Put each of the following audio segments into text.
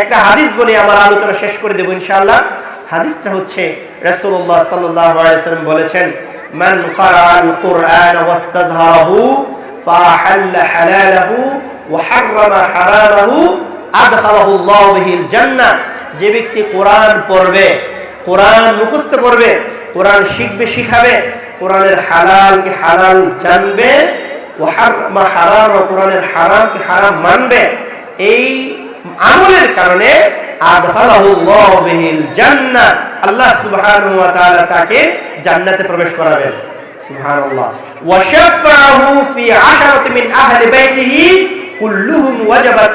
একটা হাদিস বলে আমার আলোচনা শেষ করে দেবো ইনশাআল্লাহ। হাদিসটা হচ্ছে রাসূলুল্লাহ সাল্লাল্লাহু আলাইহি ওয়াসাল্লাম বলেছেন, মান ক্বারাআল কুরআন ওয়াস্তাযহারাহু ফাহাল্লা হালালাহু ওয়া হাররামা হারামাহু আদখালাহু বিহিল জান্নাহ যে ব্যক্তি কোরআন পড়বে, কোরআন মুখস্থ করবে, কোরআন শিখবে, শিখাবে, কোরআনের হালালকে হালাল জানবে ও হারামা, কোরআনের হারামকে হারাম মানবে, এই আমলের কারণে আল্লাহ তাকে জান্নাতে প্রবেশ করাবেন।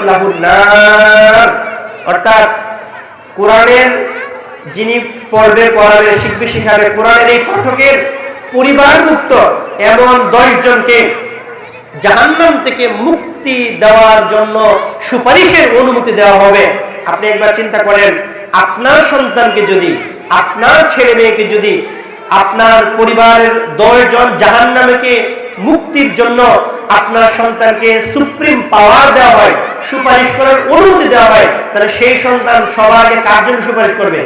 লাহুন নার। অর্থাৎ যিনি কোরআনের এই পাঠকের পরিবার মুক্ত এমন দশ জনকে জাহান্নাম থেকে মুক্তি দেওয়ার জন্য সুপারিশের অনুমতি দেওয়া হবে। আপনি একবার চিন্তা করেন, আপনার সন্তানকে যদি, আপনার ছেলে মেয়েকে যদি, আপনার পরিবারের দশ জন জাহান্নামকে মুক্তির জন্য আপনার সন্তানকে সুপ্রিম পাওয়ার দেওয়া হয়, সুপারিশ করার অনুমতি দেওয়া হয়, তাহলে সেই সন্তান সবার আগে কার জন্য সুপারিশ করবে?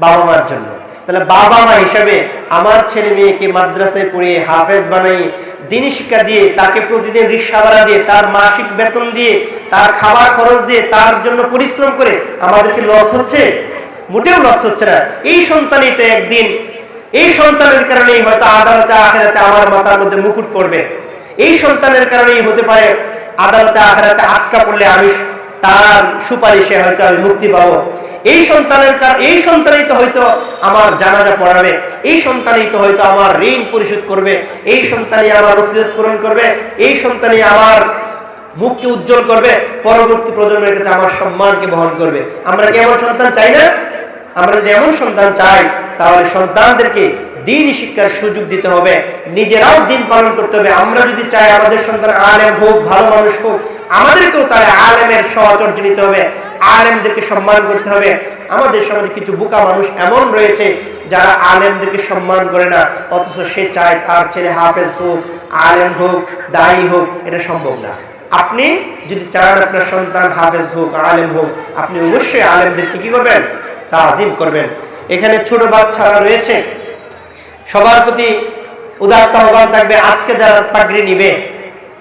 বাবা মার জন্য। তাহলে বাবা মা হিসাবে আমার ছেলে মেয়েকে মাদ্রাসায় পড়িয়ে হাফেজ বানাই দিনী শিক্ষা দিয়ে, তাকে প্রতিদিন রিক্সা ভাড়া দিয়ে, তার মাসিক বেতন দিয়ে, তার খাবার খরচ দিয়ে, তার জন্য পরিশ্রম করে আমাদেরকে লস হচ্ছে? মোটেও লস হচ্ছে না। এই সন্তানই তো একদিন, এই সন্তানের কারণেই হয়তো আদালতে, আখেরাতে আমার মাথার মধ্যে মুকুট পড়বে। এই সন্তানের কারণেই হতে পারে আদালতে, আখেরাতে আটকা পড়লে আমি তার সুপারিশে হয়তো আমি মুক্তি পাবো। এই সন্তানের এই সন্তানই তো হয়তো আমার জানাজা পড়াবে। এই সন্তানই তো হয়তো আমার ঋণ পরিশোধ করবে। এই সন্তানই আমার রসিদ পূরণ করবে। এই সন্তানই আমার মুখকে উজ্জ্বল করবে। পরবর্তী প্রজন্মের কাছে আমার সম্মানকে বহন করবে। আমরা কি এমন সন্তান চাই না? আমরা যদি এমন সন্তান চাই, তাহলে সন্তানদেরকে দিন শিক্ষার সুযোগ দিতে হবে। নিজেরাও দিন পালন করতে হবে। আমরা যদি চাই আমাদের সন্তান আলেম হোক, ভালো মানুষ হোক আমাদেরকেও তাহলে আলেমের সহচর্য নিতে হবে, আলেমদেরকে সম্মান করতে হবে। আমাদের সমাজে কিছু বোকা মানুষ এমন রয়েছে যারা আলেমদেরকে সম্মান করে না, অথচ সে চায় তার ছেলে হাফেজ হোক, আলেম হোক, দায়ী হোক, এটা সম্ভব না। আপনি যদি চান আপনার সন্তান হাফেজ হোক, আলেম হোক, আপনি অবশ্যই আলেমদেরকে কি করবেন? তাজিম করবেন। এখানে ছোট বাচ্চারা রয়েছে। সবার প্রতি উদারতা আহ্বান থাকবে। আজকে যারা পাগড়ি নিবে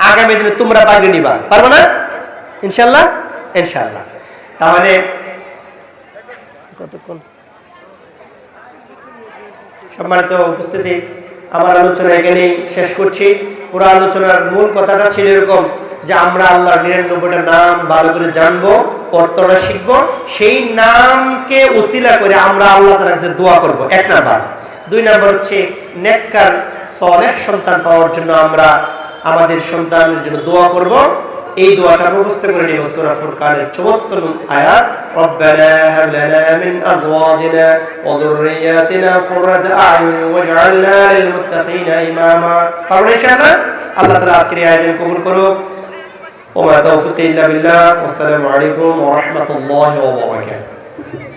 আগামী দিনে তোমরা পাগড়ি নিবা। পারব না? ইনশাল্লাহ ইনশাল্লাহ তাহলে কতক্ষণ? সম্মানিত উপস্থিতি, আমার আলোচনা এখানেই শেষ করছি। পুরো আলোচনার মূল কথাটা ছিল এরকম যে আমরা আল্লাহর নিরানব্বইটা নাম ভালো করে জানব অর্থটা শিখব, সেই নামকে উসিলা করে আমরা আল্লাহ তার কাছে দোয়া করব। এক নাম্বার। দুই নাম্বার হচ্ছে, নেককার সন্তান পাওয়ার জন্য আমরা আমাদের সন্তানের জন্য দোয়া করব। এই দোয়াটা মুখস্থ করে নিব সূরা ফুরকানের 74 নং আয়াত। রব্বানা হাব লানা মিন আজওয়াজিনা ওয়া যুররিয়াতিনা কুররাতা আয়ুন ওয়াজআলনা লিল মুত্তাকিনা ইমামা। পারবেন ইনশাআল্লাহ? আল্লাহ তাআলা আজকের এই আয়োজন কবুল করুক। ওয়া তাওফিক ইল্লা বিল্লাহ। ওয়াসসালামু আলাইকুম ওয়া রাহমাতুল্লাহি ওয়া বারাকাতুহু।